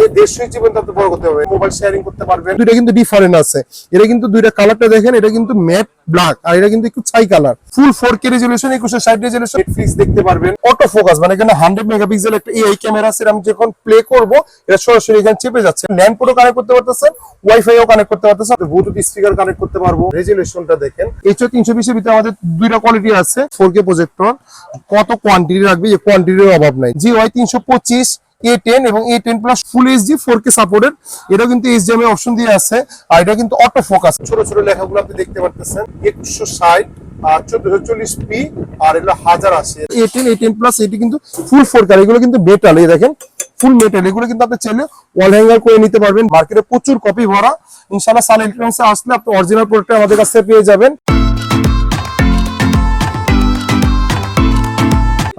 এই দেশীয় জীবনটা আপনি বড় করতে হবে। মোবাইল শেয়ারিং করতে পারবেন। দুইটা কিন্তু ডিফারেন্ট আছে। এটা কিন্তু দুইটা কালারটা দেখেন এটা কিন্তু ম্যাট ব্ল্যাক আর এটা কিন্তু একটু ছাই colour full four K resolution একুশে ষাট রেজলিউশন নেটফ্লিক্স দেখতে পারবেন। অটো ফোকাস মানে এখানে হান্ড্রেড মেগাপিক্সেল একটা এআই ক্যামেরা আছে আমি যখন প্লে করব এটা সরাসরি এখানে চেপে যাচ্ছে। ল্যান্ড পোর্টও কানেক্ট করতে পারতেছেন ওয়াইফাইও কানেক্ট করতে পারতেছেন। ব্লুটুথ স্পিকার কানেক্ট করতে পারব। রেজলিউশনটা দেখেন। এইচও তিনশো বিশের ভিতরে আমাদের দুইটা কোয়ালিটি আছে ফোর কে প্রজেক্টর কত কোয়ান্টিটি রাখবে এই কোয়ান্টিটির অভাব নাই। জি ওয়াই তিনশো পঁচিশ এ টেন এবং A ten plus full HD four K supported এটাও কিন্তু এইচডিএম এর অপশন দিয়ে আছে, আর এটা কিন্তু অটো ফোকাস ছোট ছোট লেখাগুলো আপনি দেখতে পারতেছেন। একুশশো ষাট চোদ্দশো চল্লিশ পি আর এগুলো হাজার আশি। এ টেন প্লাস এটি কিন্তু ফুল ফোর এগুলো কিন্তু দেখেন। ফুল মেটাল এগুলো কিন্তু আপনি ওয়াল করে নিতে পারবেন। মার্কেটে প্রচুর কপি ভরা। ইলেকট্রনিক্সে আসলে আপনি অরিজিনাল আমাদের কাছে পেয়ে যাবেন।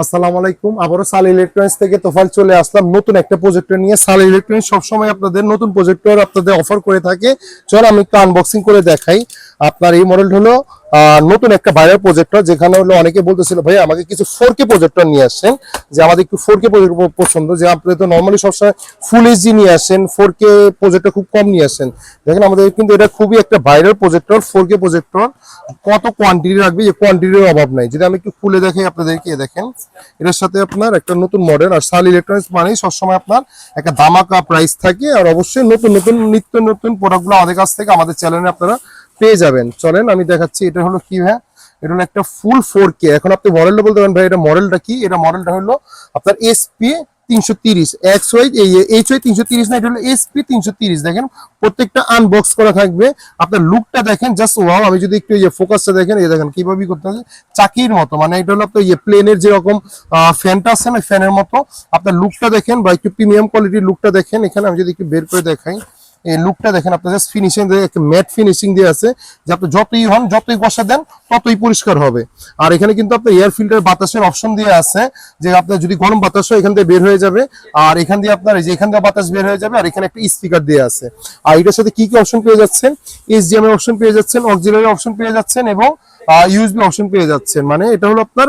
আসসালামু আলাইকুম। আবারও সাল ইলেকট্রনিক্স থেকে তোফাল চলে আসলাম। নতুন একটা প্রজেক্টর নিয়ে সাল ইলেকট্রনিক্স সবসময় আপনাদের নতুন প্রজেক্টর আপনাদের অফার করে থাকে। চল আমি একটু আনবক্সিং করে দেখাই। আপনার এই মডেল হলো নতুন একটা বাইরের প্রজেক্টর যেখানে হলো অনেকে বলতেছিল ভাই আমাকে কিছু ফোর কে প্রজেক্টর নিয়ে আসেন, যে আমাদের একটু ফোর কে পছন্দ, যে আপনি তো নর্মালি সবসময় ফুল এইচডি নিয়ে আসেন ফোর কে প্রজেক্টর খুব কম নিয়ে আসেন। দেখেন, আমাদের কিন্তু এটা খুবই একটা বাইরের প্রজেক্টর ফোর কে প্রজেক্টর কত কোয়ান্টিটি রাখবে এই কোয়ান্টিটির অভাব নাই। যদি আমি একটু খুলে দেখাই আপনাদেরকে দেখেন, এটার সাথে আপনার একটা নতুন মডেল আর সাল ইলেকট্রনিক্স মানেই সবসময় আপনার একটা দামাকা প্রাইস থাকে, আর অবশ্যই নতুন নতুন, নিত্য নতুন প্রোডাক্টগুলো আমাদের কাছ থেকে, আমাদের চ্যানেলে আপনারা পেয়ে যাবেন। চলেন, আমি দেখাচ্ছি এটা হলো কি হ্যাঁ এটা হলো একটা ফুল ফোর কে এখন আপনি মডেলটা বলতে পারেন ভাই, এটা মডেলটা কি? এটা মডেলটা হলো আপনার এসপি তিনশো তিরিশ। এইচ তিনশো তিরিশ না, এটা হলো তিনশো তিরিশ। দেখেন, প্রত্যেকটা আনবক্স থাকবে। আপনার লুকটা দেখেন জাস্ট ওয়াও আমি যদি একটু ইয়ে দেখেন দেখেন কীভাবে করতে হবে চাকির মতো। মানে এটা হলো আপনার ইয়ে প্লেনের যেরকম ফ্যানটা আছে না ফ্যানের মতো। আপনার লুকটা দেখেন বা একটু প্রিমিয়াম কোয়ালিটির লুকটা দেখেন। এখানে আমি যদি একটু বের করে দেখাই এই লুকটা দেখেন জাস্ট ফিনিশিং ম্যাট ফিনিশিং দিয়ে আছে, যে আপনি যতই হন, যতই বসা দেন, ততই পরিষ্কার হবে। আর এখানে কিন্তু আপনার এয়ার ফিল্টার বাতাসের অপশন দিয়ে আছে, যে আপনার যদি গরম বাতাস হয়, এখান থেকে বের হয়ে যাবে। আর এখান দিয়ে আপনার এই যে এখান থেকে বাতাস বের হয়ে যাবে, আর এখানে একটা স্পিকার দিয়ে আছে। আর এটার সাথে কি কি অপশন পেয়ে যাচ্ছেন? এসডিএম এর অপশন পেয়ে যাচ্ছেন অক্সিলারি অপশন পেয়ে যাচ্ছেন এবং ইউএসবি অপশন পেয়ে যাচ্ছেন। মানে এটা হলো আপনার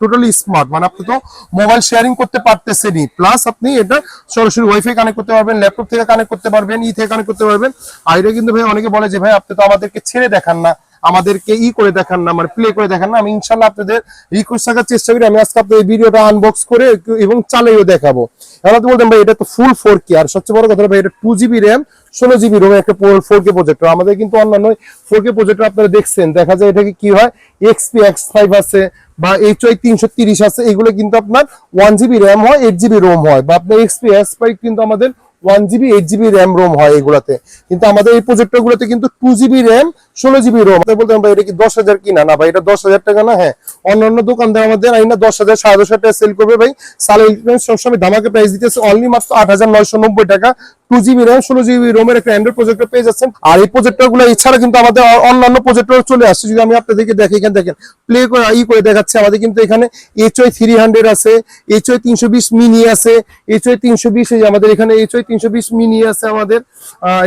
টোটালি স্মার্ট মানে আপনি তো মোবাইল শেয়ারিং করতে পারতেছেনই। প্লাস আপনি এটা সরাসরি ওয়াইফাই কানেক্ট করতে পারবেন ল্যাপটপ থেকে কানেক্ট করতে পারবেন ই থেকে কানেক্ট করতে পারবেন। আর এটা কিন্তু ভাই অনেকে বলে যে, ভাই, আপনি তো আমাদেরকে ছেড়ে দেখান না। আমাদেরকে ই করে দেখান না মানে প্লে করে দেখান না। আমি ইনশাল্লাহ আপনাদের রিকোয়েস্ট থাকার চেষ্টা করি। আমি আজকে আপনাদের ভিডিওটা আনবক্স করে এবং চালিয়েও দেখাবো। এখন আপনি বলতেন, ভাই, এটা তো ফুল ফোর কে আর সবচেয়ে বড় কথা, ভাই, এটা টু জিবি র্যাম ষোলো জিবি রোম একটা ফোর কে প্রজেক্টর আমাদের কিন্তু অন্যান্য ফোর কে প্রজেক্টর আপনারা দেখছেন। দেখা যায় এটাকে কি হয়? এক্সপি এক্স ফাইভ আছে বা এইচ ওয়াই তিনশো তিরিশ আছে। এগুলো কিন্তু আপনার ওয়ান জিবি র্যাম হয় এইট জিবি রোম হয়। বা আপনার এক্সপি এক্স ফাইভ কিন্তু আমাদের one GB eight GB RAM ROM হয় এগুলাতে। কিন্তু আমাদের এই প্রজেক্টর গুলোতে কিন্তু টু জিবি র্যাম ষোলো জিবি রোম বলতে ভাই, এটা কি দশ হাজার কিনা? না ভাই, এটা দশ হাজার টাকা না হ্যাঁ। অন্যান্য দোকানদার আমাদের আইনা দশ হাজার, সাড়ে দশ হাজার টাকা সেল করবে ভাই। সালে ইলেকট্রনিক্স সবসময় ধামাকে প্রাইস দিতেছে অনলি মাত্র আট হাজার নয়শো নব্বই টাকা। টু জিবি র্যাম ষোলো জিবি রোমের একটা অ্যান্ড্রয়েড প্রজেক্টর পেয়ে যাচ্ছেন। আর এই প্রজেক্টরগুলো এছাড়া কিন্তু আমাদের অন্যান্য প্রজেক্টর চলে আসছে। যদি আমি আপনাদেরকে দেখি এখানে দেখেন প্লে করে, ই করে দেখাচ্ছে, আমাদের কিন্তু এখানে এইচ ওয়াই থ্রি হান্ড্রেড আছে এইচ ওয়াই তিনশো বিশ মিনি আছে এইচ ওয়াই তিনশো বিশ আমাদের এখানে এইচ ওয়াই তিনশো বিশ মিনি আছে আমাদের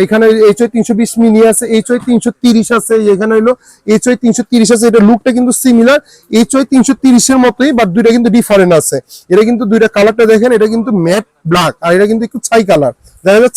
এখানে এইচ ওয়াই তিনশো বিশ মিনি আছে এইচ ওয়াই তিনশো তিরিশ আছে এখানে হলো এইচ ওয়াই তিনশো তিরিশ আছে, এটা লুকটা কিন্তু সিমিলার এইচ ওয়াই তিনশো তিরিশের মতোই বাট দুইটা কিন্তু ডিফারেন্ট আছে। এটা কিন্তু দুইটা কালারটা দেখেন, এটা কিন্তু ম্যাট ব্ল্যাক আর এটা কিন্তু একটু ছাই কালার দেখা যাচ্ছে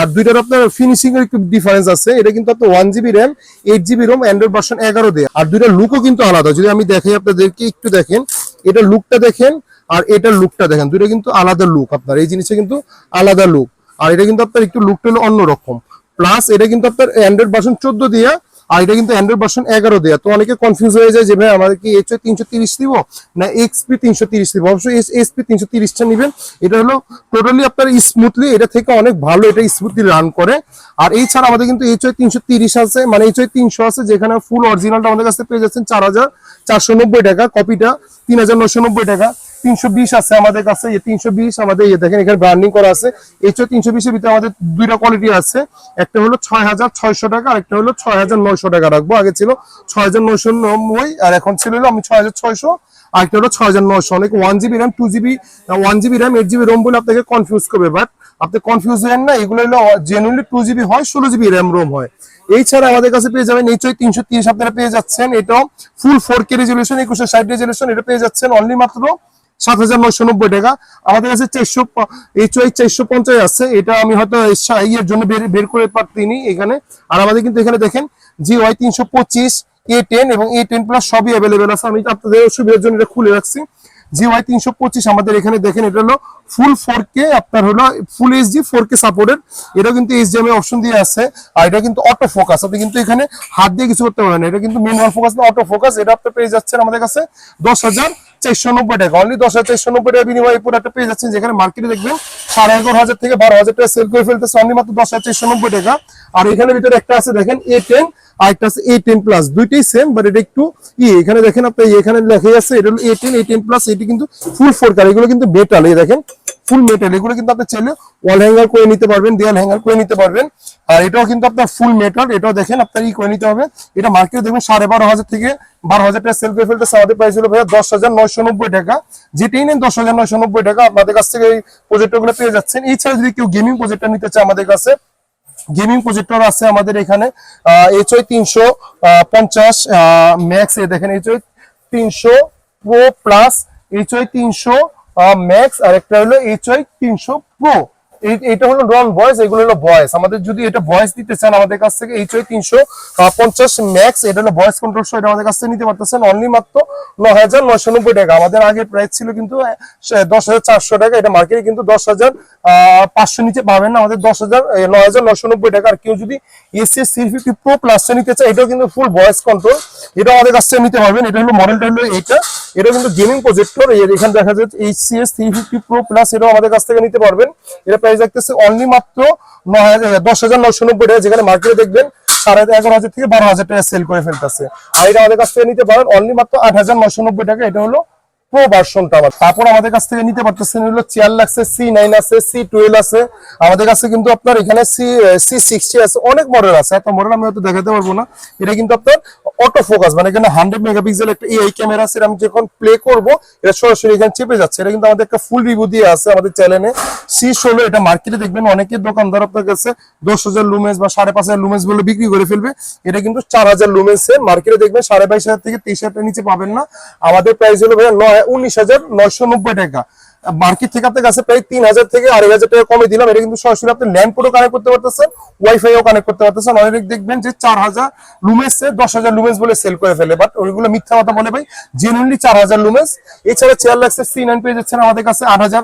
আর দুইটার আপনার ফিনিশিং এর একটু ডিফারেন্স আছে। এটা কিন্তু আপনার one GB RAM eight GB ROM Android version এগারো দেয়। আর দুইটার লুকও কিন্তু আলাদা। যদি আমি দেখাই আপনাদেরকে, একটু দেখেন। এটা লুকটা দেখেন, আর এটার লুকটা দেখেন। দুইটা কিন্তু আলাদা লুক আপনার। এই জিনিসটা কিন্তু আলাদা লুক আর এটা কিন্তু আপনার একটু লুকটা হলো অন্যরকম। প্লাস এটা কিন্তু আপনার অ্যান্ড্রয়েড ভার্সন চোদ্দ দিয়া। আর এটা কিন্তু অ্যান্ড্রয়েড ভার্সন এগারো দেওয়া তো অনেকে কনফিউজ হয়ে যায় যে, ভাই, আমাদের কি এইচ তিনশো তিরিশ দিব না এক্সপি তিনশো তিরিশ দিব? অবশ্যই এসপি তিনশো তিরিশটা নেবেন। এটা হলো টোটালি আপনার স্মুথলি এটা থেকে অনেক ভালো, এটা স্মুথলি রান করে। আর এই ছাড়া আমাদের কিন্তু এইচ তিনশো তিরিশ আছে মানে এইচ তিনশো আছে যেখানে ফুল অরিজিনালটা আমাদের কাছে পেয়ে যাচ্ছেন চার হাজার চারশো নব্বই টাকা কপিটা তিন হাজার নশো নব্বই টাকা। তিনশো বিশ আছে আমাদের কাছে তিনশো বিশ আমাদের ইয়ে দেখেন এখানে ব্র্যান্ডিং করা আছে। এইচ তিনশো বিশের ভিতরে আমাদের দুইটা কোয়ালিটি আছে। একটা হলো ছয় হাজার ছয়শো টাকা, আর একটা হলো ছয় হাজার নয়শো টাকা রাখব। আগে ছিল ছয় হাজার নয়শো নব্বই, আর এখন ছিল আমি ছয় হাজার ছয়শো, আর একটা হলো ছয় হাজার নয়শো। অনেক one GB RAM two GB one GB RAM eight GB ROM বলে আপনাকে কনফিউজ করবে বাট আপনি কনফিউজ হবেন না, এগুলো হলো জেনুইনলি টু জিবি হয়, ষোলো জিবি র্যাম রোম হয়। এছাড়া আমাদের কাছে পেয়ে যাবেন এইচ তিনশো তিরিশ আপনারা পেয়ে যাচ্ছেন। এটাও ফুল ফোর কে রেজলিউশন একুশে ষাট রেজলিউশন এটা পেয়ে যাচ্ছেন অনলি মাত্র সাত হাজার নয়শো নব্বই টাকা। আমাদের কাছে চারশো এইচ ওয়াই চারশো পঞ্চাশ আছে। এটা আমি হয়তো ইয়ের জন্য বের বের করে পারতিনি এখানে। আর আমাদের কিন্তু এখানে দেখেন জি ওয়াই তিনশো পঁচিশ এ টেন এবং এ টেন প্লাস সবই অ্যাভেলেবেল আছে। আমি আপনাদের সুবিধার জন্য এটা খুলে রাখছি। জি ওয়াই তিনশো পঁচিশ আমাদের এখানে দেখেন, এটা হলো ফুল ফোর কে আপনার হলো full HD four K supported এটা কিন্তু এইচডিএমআই অপশন দিয়ে আছে। আর এটা কিন্তু অটো ফোকাস আপনি কিন্তু এখানে হাত দিয়ে কিছু করতে পারেন না। এটা কিন্তু ম্যানুয়াল ফোকাস না অটো ফোকাস এটা আপনি পেয়ে যাচ্ছেন আমাদের কাছে দশ হাজার চারশো নব্বই টাকা। অনলি দশ হাজার চারশো নব্বই টাকা বিনিময়ে পুরো একটা পেয়ে যাচ্ছেন। যেখানে মার্কেটে দেখবেন সাড়ে এগারো হাজার থেকে বারো হাজার টাকা সেল করে ফেলতেছে। অনলি মাত্র দশ হাজার চারশো নব্বই টাকা। আর এখানে ভিতরে একটা আছে, দেখেন এ টেন আর একটা আছে এ টেন প্লাস দুইটাই সেম বাট এটা একটু ই। এখানে দেখেন আপনি এখানে লেখা আছে, এটা হলো A ten A ten plus এটি কিন্তু ফুল ফোর কার এগুলো কিন্তু মেটাল এই দেখেন ফুল মেটাল এগুলো কিন্তু আপনি চাইলে ওয়াল হ্যাঙ্গার করে নিতে পারবেন, দেয়াল হ্যাঙ্গার করে নিতে পারবেন। আর এটাও কিন্তু আপনার ফুল মেটাল এটাও দেখেন আপনার ই করে নিতে হবে। এটা মার্কেটে দেখবেন সাড়ে বারো হাজার থেকে বারো হাজার টাকা সেল করে ফেলতে আমাদের প্রাইস হলো ভাইয়া দশ হাজার নয়শো নব্বই টাকা। যেটাই নেন দশ হাজার নয়শো নব্বই টাকা আপনাদের কাছ থেকে এই প্রজেক্টরগুলো পেয়ে যাচ্ছেন। এছাড়া যদি কেউ গেমিং প্রজেক্টটা নিতে চায় আমাদের কাছে গেমিং প্রজেক্টর আছে আমাদের এখানে এইচ ওই তিনশো পঞ্চাশ ম্যাক্স এ দেখেন এইচ ওই তিনশো প্রো প্লাস এইচ ওই তিনশো ম্যাক্স আর একটা হলো এইচ ওই তিনশো প্রো এটা হলো নন ভয়েস এগুলো হলো ভয়েস আমাদের যদি এটা ভয়েস দিতে চান আমাদের কাছ থেকে এইচ ওয়াই তিনশো পঞ্চাশ ম্যাক্স এটা হলো ভয়েস কন্ট্রোল শো এটা আমাদের কাছ থেকে নিতে পারতেছেন। অনলি মাত্র ন হাজার নয়শো নব্বই টাকা। আমাদের আগে প্রাইস ছিল কিন্তু দশ হাজার চারশো টাকা। এটা মার্কেটে কিন্তু দশ হাজার পাঁচশো নিচে পাবেন না। আমাদের দশ হাজার ন হাজার নয়শো নব্বই টাকা। আর কেউ যদি এসএস সি ফিফটি প্রো প্লাসটা নিতে চায়, এটাও কিন্তু ফুল ভয়েস কন্ট্রোল এটা আমাদের কাছ থেকে নিতে পারবেন। এটা হলো মডেলটা হলো এইটা এটা কিন্তু গেমিং প্রজেক্টর এখানে দেখা যাচ্ছে S three fifty pro plus এটাও আমাদের কাছ থেকে নিতে পারবেন। এটা প্রাইস রাখতেছে অনলি মাত্র নয় হাজার, দশ হাজার নয়শো নব্বই টাকা। যেখানে মার্কেটে দেখবেন, সাড়ে এগারো হাজার থেকে বারো হাজার টাকা সেল করে ফেলতেছে। আর এটা আমাদের কাছ থেকে নিতে পারেন অনলি মাত্র আট হাজার নয়শো নব্বই টাকা। এটা হলো প্রো ভার্সনটা আবার। তারপর আমাদের কাছ থেকে নিতে পারতেছেন হলো চেয়ার লাগছে সি নাইন আছে সি টুয়েলভ আছে। আমাদের কাছে কিন্তু আপনার এখানে সি সি সিক্সটি আছে। অনেক মডেল আছে, এত মডেল আমি হয়তো দেখাতে পারব না। এটা কিন্তু আপনার অটো ফোকাস মানে এখানে হান্ড্রেড মেগাপিক্সেল একটা এআই ক্যামেরা আছে আমি যখন প্লে করব, এটা সরাসরি এখানে চেপে যাচ্ছে। এটা কিন্তু আমাদের একটা ফুল রিভিউ দিয়ে আছে আমাদের চ্যানেলে সি ষোলো, এটা মার্কেটে দেখবেন অনেকের দোকানদার আপনার কাছে দশ হাজার লুমেন্স বা সাড়ে পাঁচ হাজার লুমেন্স বলে বিক্রি করে ফেলবে। এটা কিন্তু চার হাজার লুমেন্সে মার্কেটে দেখবেন সাড়ে বাইশ হাজার থেকে তেইশ হাজার নিচে পাবেন না। আমাদের প্রাইস হলো ভাইয়া নয় উনিশ হাজার নয়শো নব্বই টাকা। মার্কেট থেকে আপনার কাছে প্রায় তিন হাজার থেকে আড়াই হাজার টাকা কমে দিলাম। এটা কিন্তু সরাসরি আপনি কানেক্ট করতে পারতেছেন ওয়াইফাইও কানেক্ট করতে পারতেছেন। অনেক দেখবেন যে চার হাজার লুমেন্স দশ হাজার লুমেন্স বলে সেল করে ফেলে বাট ওইগুলো মিথ্যা কথা বলে ভাই জেনুইনলি চার হাজার লুমেন্স এছাড়া চেয়ার লাগছে সি নাইন পেয়ে যাচ্ছেন আমাদের কাছে আট হাজার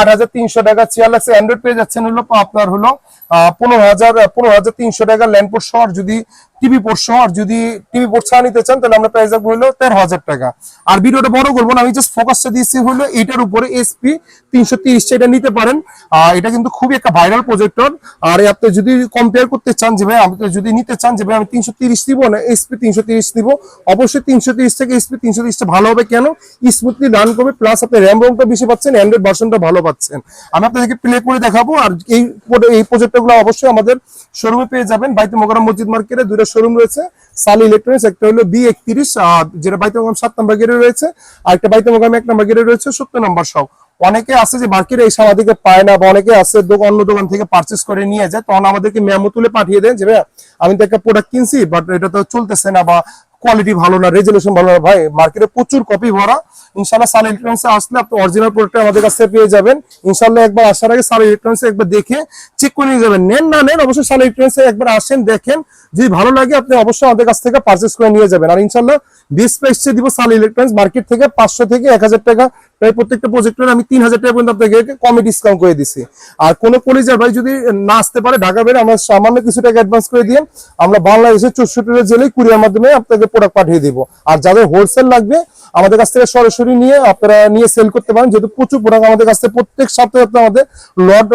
আট হাজার তিনশো টাকা। চেয়ার লাগছে অ্যান্ড্রয়েড পেয়ে যাচ্ছেন হলো, আপনার হলো পনেরো হাজার পনেরো হাজার তিনশো টাকা ল্যান্ড পোর্ট যদি টিভি সহ, আর যদি টিভি পোর্ট নিতে চান, তাহলে আমরা প্রাইস রাখব হলো তেরো হাজার টাকা। আর ভিডিওটা বড় করব না, আমি জাস্ট ফোকাসটা দিয়েছি হলো এটার উপরে এসপি তিনশো তিরিশটা এটা নিতে পারেন। আর এটা কিন্তু খুবই একটা ভাইরাল প্রজেক্টর আর আপনি যদি কম্পেয়ার করতে চান যে ভাই, আপনি যদি নিতে চান যে ভাই, আমি তিনশো তিরিশ দিব না এসপি তিনশো তিরিশ দিব, অবশ্যই তিনশো তিরিশ থেকে এসপি তিনশো তিরিশটা ভালো হবে। কেন? স্মুথলি রান করবে প্লাস আপনি র্যাম রোমটা বেশি পাচ্ছেন অ্যান্ড্রয়েড ভার্সনটা ভালো পাচ্ছেন। আমি আপনাদেরকে প্লে করে দেখাবো, আর এই এই প্রজেক্টরগুলো অবশ্যই আমাদের শোরুমে পেয়ে যাবেন বাইতে মোকারম মসজিদ মার্কেটে দুটো শোরুম রয়েছে। সালি ইলেকট্রনিক্স একটা হলো বি একত্রিশ যেটা বাইতে মোকাম সাত নম্বর গেটে রয়েছে। আর একটা বাইতে মোকাম এক নম্বর গেটে রয়েছে, সত্তর নম্বর সব অনেকে আছে যে বাকিরা এই সামাদিকে পায় না, বা অনেকে আছে অন্য দোকান থেকে পার্চেস করে নিয়ে যায়। তখন আমাদেরকে মেমো তুলে পাঠিয়ে দেন যে, ভাইয়া, আমি তো একটা প্রোডাক্ট কিনছি বাট এটা তো চলতেছে না, বা কোয়ালিটি ভালো না রেজুলেশন ভালো না, ভাই। মার্কেটে প্রচুর কপি ভরা। ইনশাল্লাহ সাল ইলেকট্রনিক্সে আসলে আপনি অরিজিনাল প্রোডাক্ট আমাদের কাছে পেয়ে যাবেন। ইনশাল্লাহ একবার আসার আগে সাল ইলেকট্রনিক্সে একবার দেখে চেক করে নিয়ে যাবেন। নেন না নেন, অবশ্যই সান ইলেকট্রনিক্সে একবার আসেন, দেখেন। যদি ভালো লাগে, আপনি অবশ্যই আমাদের কাছ থেকে পারচেস করে নিয়ে যাবেন। আর ইনশাল্লাহ বেস্ট প্রাইসে দিব সান ইলেকট্রনিক্স মার্কেট থেকে পাঁচশো থেকে এক হাজার টাকা প্রায় প্রত্যেকটা প্রজেক্টরে আমি তিন হাজার টাকা পর্যন্ত আপনাকে কমে ডিসকাউন্ট করে দিছি। আর কোন কলেজের ভাই যদি না আসতে পারে, ঢাকা বেড়ে আমরা সামান্য কিছু টাকা অ্যাডভান্স করে দিয়ে আমরা বাংলাদেশের চৌষট্টি জেলে কুরিয়ার মাধ্যমে আপনাকে প্রোডাক্ট পাঠিয়ে দিব। আর যাদের হোলসেল লাগবে, আমাদের কাছ থেকে সরাসরি নিয়ে আপনারা নিয়ে সেল করতে পারেন। যেহেতু প্রচুর প্রোডাক্ট আমাদের কাছ থেকে প্রত্যেক সপ্তাহে আমাদের লট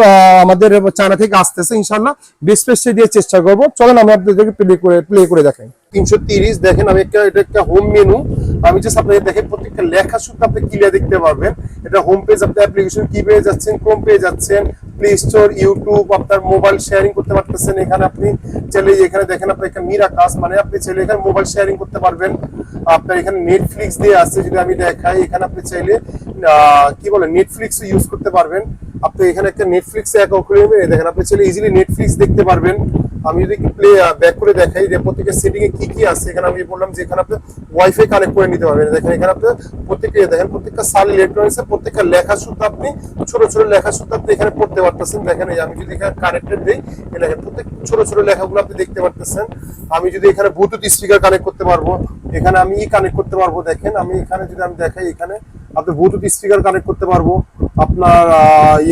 আমাদের চায়না থেকে আসতেছে ইনশাল্লাহ বেস্ট প্রেসে দিয়ে চেষ্টা করব। চলেন আমি আপনাদেরকে প্লে করে প্লে করে দেখাই। তিনশো তিরিশ দেখেন আমি এটা একটা হোম মেনু আমি জাস্ট আপনাদের দেখেন প্রত্যেকটা লেখা শুধু আপনি ক্লিয়ার দেখতে পারবেন। এটা হোম পেজ আপনি অ্যাপ্লিকেশন কি পেয়ে যাচ্ছেন ক্রোম পেয়ে যাচ্ছেন প্লে স্টোর ইউটিউব আপনার মোবাইল শেয়ারিং করতে পারতেছেন এখানে আপনি। চাইলে এখানে দেখেন আপনি একটা মিরা কাজ মানে আপনি চাইলে এখানে মোবাইল শেয়ারিং করতে পারবেন। আপনার এখানে নেটফ্লিক্স দিয়ে আছে, যদি আমি দেখাই, এখানে আপনি চাইলে কি বলে নেটফ্লিক্স ইউজ করতে পারবেন। আপনি এখানে একটা নেটফ্লিক্স অ্যাকাউন্ট খুলে দেখেন, আপনি চাইলে ইজিলি নেটফ্লিক্স দেখতে পারবেন। আমি যদি প্লে ব্যাক করে দেখাই যে প্রত্যেকের সেটিং এ কি কি আছে, এখানে আমি বললাম যে এখানে আপনি ওয়াইফাই কানেক্ট করে নিতে পারবেন। দেখেন এখানে আপনি প্রত্যেকটা, দেখেন প্রত্যেকটা সাল ইলেকট্রনিক্স প্রত্যেকটা লেখা শুদ্ধ আপনি, ছোট ছোট লেখা শুদ্ধ আপনি এখানে পড়তে পারতেছেন। দেখেন এই আমি যদি এখানে কানেক্টেড দিই, এই দেখেন প্রত্যেক ছোট ছোট লেখাগুলো আপনি দেখতে পারতেছেন। আমি যদি এখানে ব্লুটুথ স্পিকার কানেক্ট করতে পারব, এখানে আমি ই কানেক্ট করতে পারব। দেখেন আমি এখানে যদি আমি দেখাই, এখানে আপনি ব্লুটুথ স্পিকার কানেক্ট করতে পারব। আপনার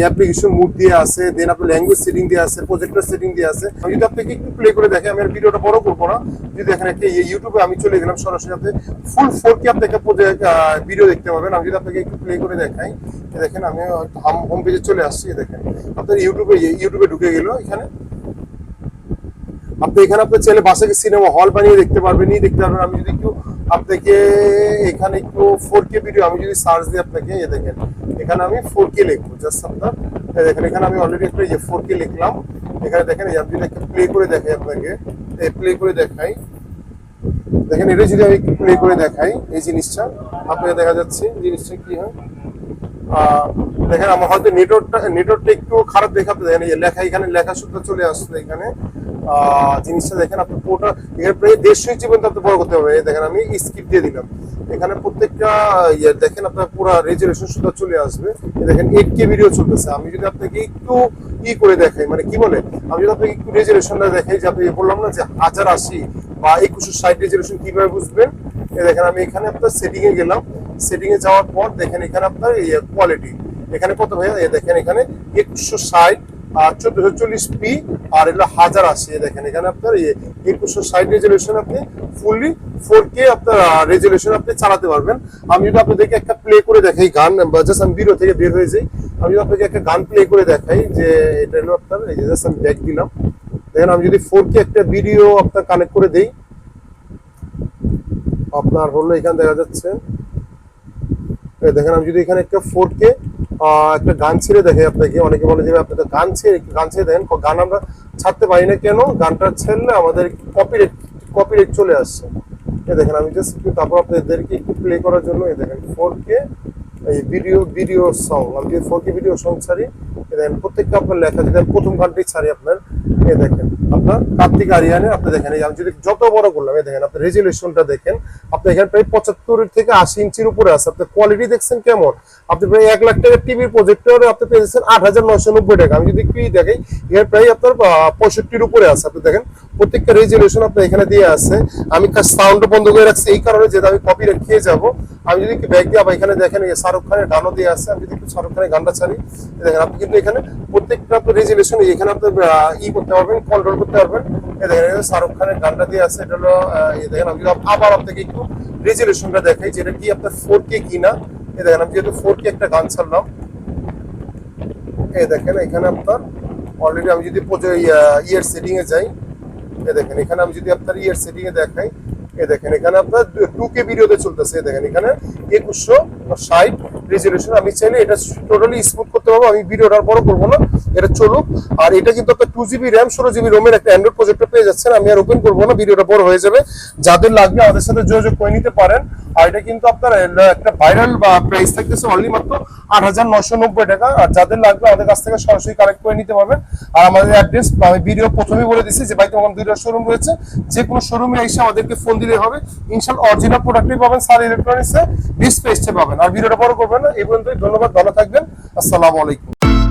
অ্যাপ্লিকেশন মুড দিয়ে আছে দেন আপনার ল্যাঙ্গুয়েজ সেটিং দিয়ে আছে প্রজেক্টর সেটিং দিয়ে আছে। যদি আপনাকে একটু প্লে করে দেখে, আমি আর ভিডিওটা বড় করব না। যদি এখানে একটা ইউটিউবে আমি চলে গেলাম সরাসরি, আপনি ফুল ফোর কে আপনাকে ভিডিও দেখতে পাবেন। আমি যদি আপনাকে একটু প্লে করে দেখাই দেখেন আমি হোম পেজে চলে আসছি দেখেন। আপনার ইউটিউবে ইউটিউবে ঢুকে গেল এখানে। আপনি এখানে আপনার চাইলে বাসাকে সিনেমা হল বানিয়ে দেখতে পারবেন দেখতে পারবেন। আমি যদি একটু আপনাকে এখানে একটু ফোর কে ভিডিও আমি যদি সার্চ দিই আপনাকে, এ দেখেন, এখানে আমি ফোর কে লিখব জাস্ট আপনার দেখেন, এখানে আমি অলরেডি একটা ইয়ে ফোর কে লিখলাম, এখানে দেখেন, এই আপনি একটা প্লে করে দেখাই আপনাকে প্লে করে দেখাই, দেখেন, এটা যদি আমি প্লে করে দেখাই, এই জিনিসটা, আপনাকে দেখা যাচ্ছে, জিনিসটা কি হয়? দেখেন, আমার হয়তো নেটওয়ার্কটা নেটওয়ার্কটা একটু খারাপ দেখাতে দেখেন এই যে লেখা, এখানে লেখা শুদ্ধ চলে আসছে এখানে জিনিসটা দেখেন আপনি পুরোটা এখানে প্রায় দেড়শো ইঞ্চি পর্যন্ত আপনি বড় করতে এই দেখেন, আমি স্কিপ দিয়ে দিলাম। এখানে প্রত্যেকটা ইয়ে দেখেন, আপনার পুরো রেজুলেশন শুদ্ধ চলে আসবে। দেখেন এইট কে ভিডিও চলতেছে। আমি যদি আপনাকে একটু ই করে দেখাই মানে কি বলে? আমি যদি আপনাকে একটু রেজুলেশনটা দেখাই, যে আপনি বললাম না যে হাজার আশি বা একুশশো ষাট রেজুলেশন কীভাবে বুঝবেন? দেখেন, আমি এখানে আপনার সেটিং গেলাম। সেটিং যাওয়ার পর দেখেন, এখানে আপনার কোয়ালিটি এখানে কত ভাইয়া? দেখেন, এখানে একশো ষাট চোদ্দশো চল্লিশ পি, আর এগুলো হাজার আশি দেখেন এখানে আপনার একুশশো ষাট রেজলিউশন আপনি ফুললি ফোর কে আপনার রেজলিউশন আপনি চালাতে পারবেন। আমি যদি আপনাদেরকে একটা প্লে করে দেখাই গান জাস্ট আমি ভিডিও থেকে বের হয়ে যাই, আমি যদি আপনাকে একটা গান প্লে করে দেখাই যে এটা হলো আপনার, এই জাস্ট আমি ব্যাক দিলাম। দেখেন আমি যদি ফোর কে একটা ভিডিও আপনার কানেক্ট করে দেই, আপনার হলো এখানে দেখা যাচ্ছে। দেখেন আমি যদি এখানে একটা ফোর কে একটা গান ছেড়ে দেখে আপনাকে, অনেকে বলে যে আপনি তো গান ছেড়ে গান ছেড়ে দেখেন গান আমরা ছাড়তে পারি না কেন? গানটা ছেড়লে আমাদের কপিরেট কপিরেট চলে আসছে। এ দেখেন, আমি জাস্ট তারপর আপনাদেরকে একটু প্লে করার জন্য এ দেখেন ফোর কে এই ভিডিও ভিডিও সং আমি যদি ফোর কে ভিডিও সং ছাড়ি এ দেখেন, প্রত্যেকটা আপনার লেখা, যদি প্রথম গানটি ছাড়ি আপনার এই দেখেন, আপনার কার্তিক আরিয়ানে আপনি দেখেন, এই আমি যদি যত বড় করলাম এই দেখেন আপনার রেজুলেশনটা দেখেন, আপনি এখানে প্রায় পঁচাত্তর থেকে আশি ইঞ্চির উপরে আছে, আপনি কোয়ালিটি দেখছেন কেমন? আপনি প্রায় এক লাখ টাকার টিভির প্রজেক্টর আপনি পেয়েছেন আট হাজার নয়শো নব্বই টাকা। আমি যদি কি দেখাই, এর প্রায় আপনার পঁয়ষট্টির উপরে আছে, আপনি দেখেন প্রত্যেকটা রেজুলেশন আপনার এখানে দিয়ে আছে। আমি সাউন্ড বন্ধ করে রাখছি, এই কারণে যেটা আমি কপি খেয়ে যাব। আমি যদি ব্যাগ দিয়ে, আবার এখানে দেখেন শাহরুখ খানের গানও দিয়ে আছে। আমি যদি একটু শাহরুখ খানের গানটা ছাড়ি দেখেন, আপনি কিন্তু এখানে প্রত্যেকটা আপনার রেজুলেশন এখানে আপনি ই করতে পারবেন কন্ট্রোল করতে পারবেন। দেখেন শাহরুখ খানের গানটা দিয়ে আছে, এটা হলো দেখেন, আমি আবার আপনাকে একটু রেজুলেশনটা দেখাই, যেটা কি আপনার ফোর কে কিনা। এই দেখেন, আমি যেহেতু ফোর কে একটা গান ছাড়লাম, এই দেখেন, এখানে আপনার অলরেডি আমি যদি ইয়ার সেটিং এ যাই এই দেখেন, এখানে আমি যদি আপনার ইয়ার সেটিং এ দেখাই, এ দেখেন, এখানে আপনার টু কে ভিডিওতে চলতেছে দেখেন, এখানে একুশশো ষাট রেজুলেশন আমি চাইলে এটা টোটালি স্মুথ করতে পারব, আমি ভিডিওটা আর বড় করব না, এটা চলুক। আর এটা কিন্তু আপনার টু জিবি র্যাম ষোলো জিবি রোমের একটা অ্যান্ড্রয়েড প্রজেক্টটা পেয়ে যাচ্ছেন, আমি আর ওপেন করব না ভিডিওটা বড় হয়ে যাবে। যাদের লাগবে আমাদের সাথে যোগাযোগ করে নিতে পারেন। আর এটা কিন্তু আপনার একটা ভাইরাল প্রাইস থাকতেছে অনলি মাত্র আট হাজার নশো নব্বই টাকা। আর যাদের লাগবে আমাদের কাছ থেকে সরাসরি কালেক্ট করে নিতে পারবেন। আর আমাদের অ্যাড্রেস আমি ভিডিও প্রথমেই বলে দিচ্ছি যে বাইতে আমার দুইটা শোরুম রয়েছে, যে কোনো শোরুমে এসে আমাদেরকে ফোন দিলে হবে। ইনশাল অরিজিনাল প্রোডাক্টই পাবেন সার ইলেকট্রনিক্সে ডিসপ্লেসটা পাবেন। আর ভিডিওটা বড় করবেন এই পর্যন্তই। ধন্যবাদ, ভালো থাকবেন। আসসালামু আলাইকুম।